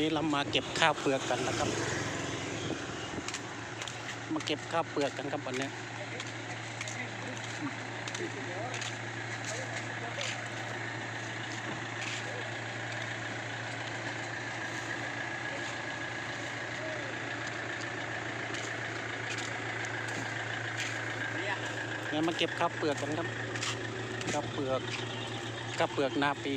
นี้เรามาเก็บข้าวเปลือกกันนะครับ มาเก็บข้าวเปลือกกันครับวันนี้เนี่ยมาเก็บข้าวเปลือกกันครับข้าวเปลือกข้าวเปลือกนาปี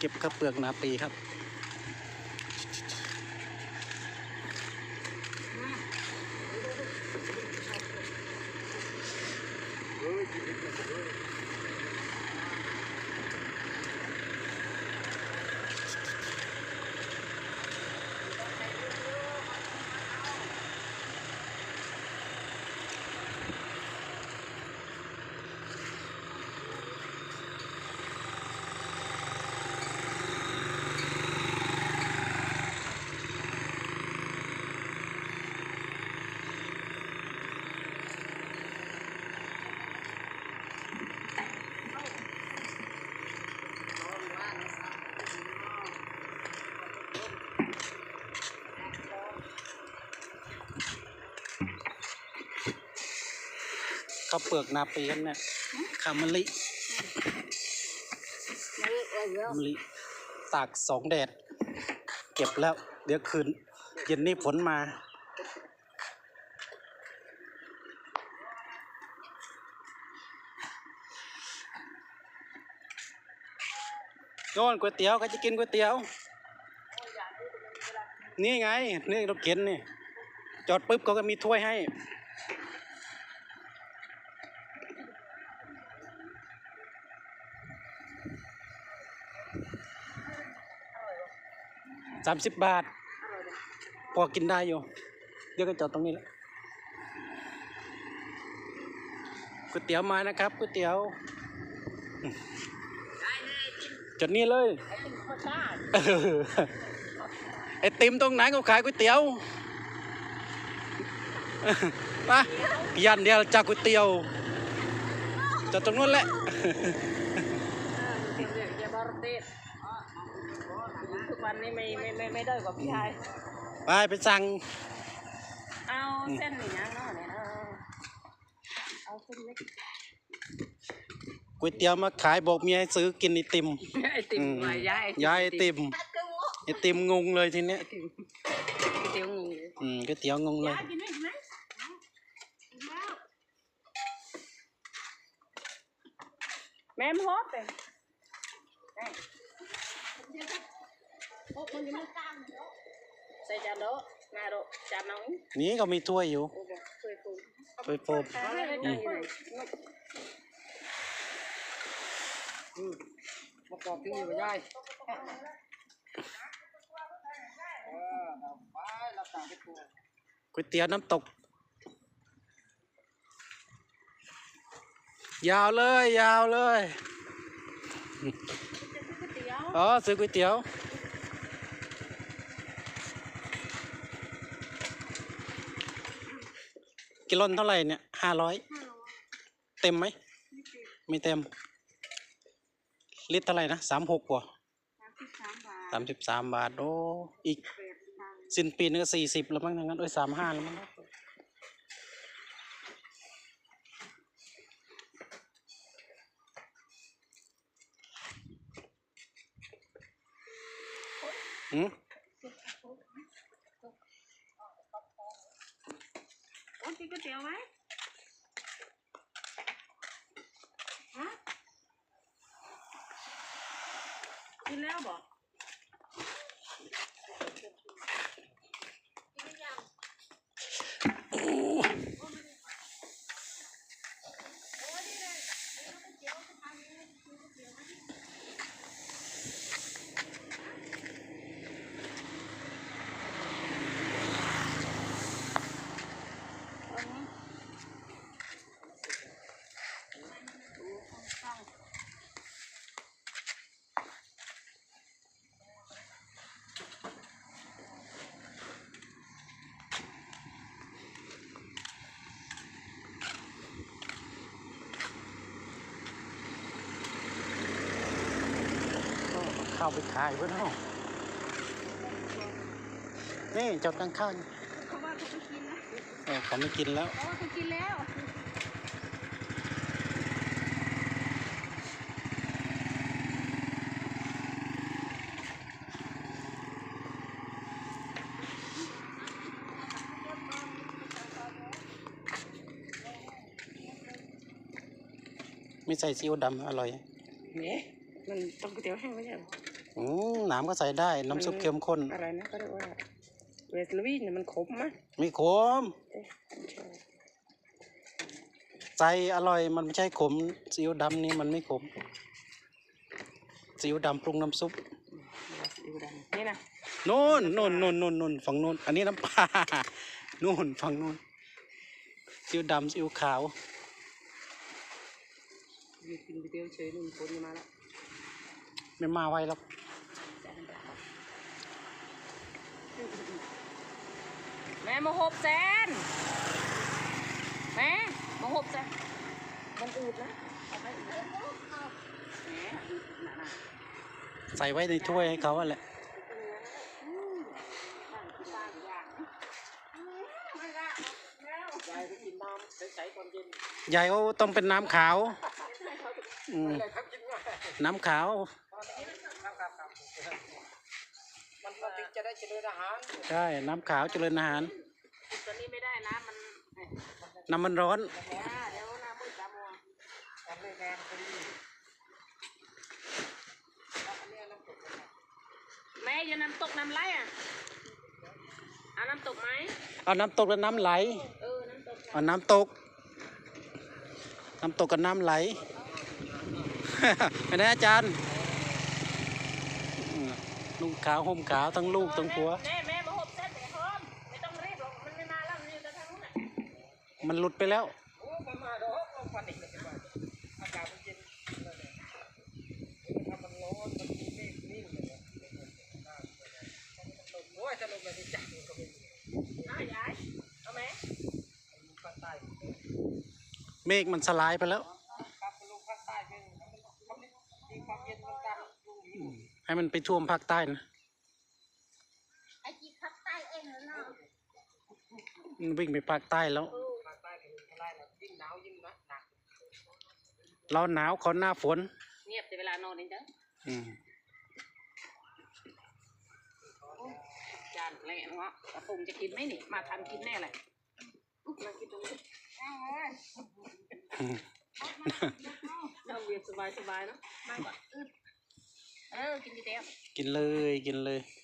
เก็บข้าวเปลือกนาปีครับ ข้าวเปลือกนาปีครับเนี่ยข้าวมะลิมะลิตากสองแดด เก็บแล้ว เดี๋ยวคืน เย็นนี้ฝนมาโน่นก๋วยเตี๋ยวใครจะกินก๋วยเตี๋ยว นี่ไง นี่รถเข็นนี่ จอดปุ๊บเขาก็มีถ้วยให้ สามสิบบาท พอกินได้อยู่ เดี๋ยวก็จอดตรงนี้แหละก๋วยเตี๋ยวมานะครับก๋วยเตี๋ยว จดนี้เลย ไอติมตรงไหนเขาขายก๋วยเตี๋ยวมายันเดียวจากก๋วยเตี๋ยวจอดตรงนู้นแหละ วันนี้ไม่ไม่ไม่ไม่ได้กว่าพี่ชายไปไปสั่ง เอาเส้นหมี่ย่างเนาะเนี่ยเนาะเอาเส้นเล็กก๋วยเตี๋ยวมาขายบอกเมียให้ซื้อกินไอติม ไอติมอืมมายายยายไอติม ไอติมงงเลยทีเนี้ยไอติมเตี๋ยวงูอืมก๋วยเตี๋ยวงงเลย กินไหมกินไหมแม่มฮอตเลย ใส่จานโดนาโดจานน้องนี่ก็มีถ้วยอยู่ โอ้โหช่วยปูถ้วยโฟมเอาเลยเอาเลยมากรอบที่นี่ไปยายเออเอาไปรับตามไปครัวก๋วยเตี๋ยวน้ำตก ยาวเลย ยาวเลยเตี๋ยวอ๋อ ซื้อก๋วยเตี๋ยว กิโลนเท่าไหร่เนี่ยห้าร้อยเต็มไหมไม่เต็ม ลิตรเท่าไหร่นะสามหกว่ะสามสิบสามบาทสามสิบสามบาทโอ้อีกสิ้นปีนึงก็สี่สิบแล้วมั้งทั้งนั้นเอ้ยสามห้าแล้วมั้งหืม โอ้กินก๋วย เตี๋ยวไหมฮะกินแล้วบอก อ ข้าวไปขายเพื่อนเนาะนี่จอดข้างเขาว่าเขาไม่กินนะๆเออเขาไม่กินแล้วเขาว่าเขากินแล้วไม่ใส่ซีอิ๊วดำอร่อยเนี่ยมันต้องก๋วยเตี๋ยวแห้งไม่ใช่เหรอ อืมน้ำก็ใส่ได้ น้ำซุปเข้มข้น อะไรนะก็เรียกว่าเวสลวีเนี่ยมันขมมั้ยไม่ขม เอ๊ะไม่ใช่ใส่อร่อยมันไม่ใช่ขมซีอิ๊วดำนี่มันไม่ขมซีอิ๊วดำปรุงน้ำซุปดูดันนี่นะนู่นนู่นนู่นนู่นนู่นฝั่งนู่นอันนี้น้ำปลานู่นฝั่งนู่นซีอิ๊วดำซีอิ๊วขาว ยืนกินก๋วยเตี๋ยวเฉยนู่นคนมาแล้วไม่มาไวหรอก ม่มาหบแสนแม่มาหบแสนมันอืดนะเอาไปอีกแล้วแหมอืดหนาๆใส่ไว้ในถ้วยให้เขาอะแหละยายไปกินน้ำใสๆตอนเย็นยายเขาต้องเป็นน้ำขาวอืมอะไรครับกินง่ายน้ำขาวครับครับครับมันมันถึงจะได้เจริญอาหาร ใช่ น้ำขาวเจริญอาหาร กินตัวนี้ไม่ได้นะมันเอ๊ะ น้ำมันร้อนอ่าเดี๋ยวน้ำมืดตามัวทำให้แรงพอดีแล้วอันเนี้ยน้ำตกนะครับแม่อย่าน้ำตกน้ำไหลอะ เอาน้ำตกไหมเอาน้ำตกและน้ำไหล เออ น้ำตกเอาน้ำตก น้ำตกกับน้ำไหลเป็นไงอาจารย์อืมลูกขาวห่มขาวทั้งลูกทั้งผัว แม่ มันหลุดไปแล้วโอ้มันมาดอกลงฟันอีกเลยว่าอากาศมันเย็นเลยเนี่ยถ้ามันร้อนมันมีเมฆนิ่งเลยเนี่ยโอ้ยถ้าลมแบบนี้จัดมันก็ไม่มีเอายายเอาไหมอยู่ภาคใต้เมฆมันสลายไปแล้วครับลงภาคใต้เป็นมันมันมีความเย็นมันดันลงนี้อยู่ให้มันไปท่วมภาคใต้นะไอ้จีพักใต้เองเหรอเนาะมันวิ่งไปภาคใต้แล้ว ยิ่งหนาวยิ่งหนักหนักเราหนาวเขาหน้าฝน เงียบแต่เวลานอนนี่จ้ะอืมจานแหลงเนาะกระปุงจะกินไหมนี่มาทันกินแน่เลยอุ๊ยมากินตรงนี้อืมเราเวียนสบายสบายๆเนาะมาก่อนอึ๊บเออกินก๋วยเตี๋ยวกินเลยกินเลยเ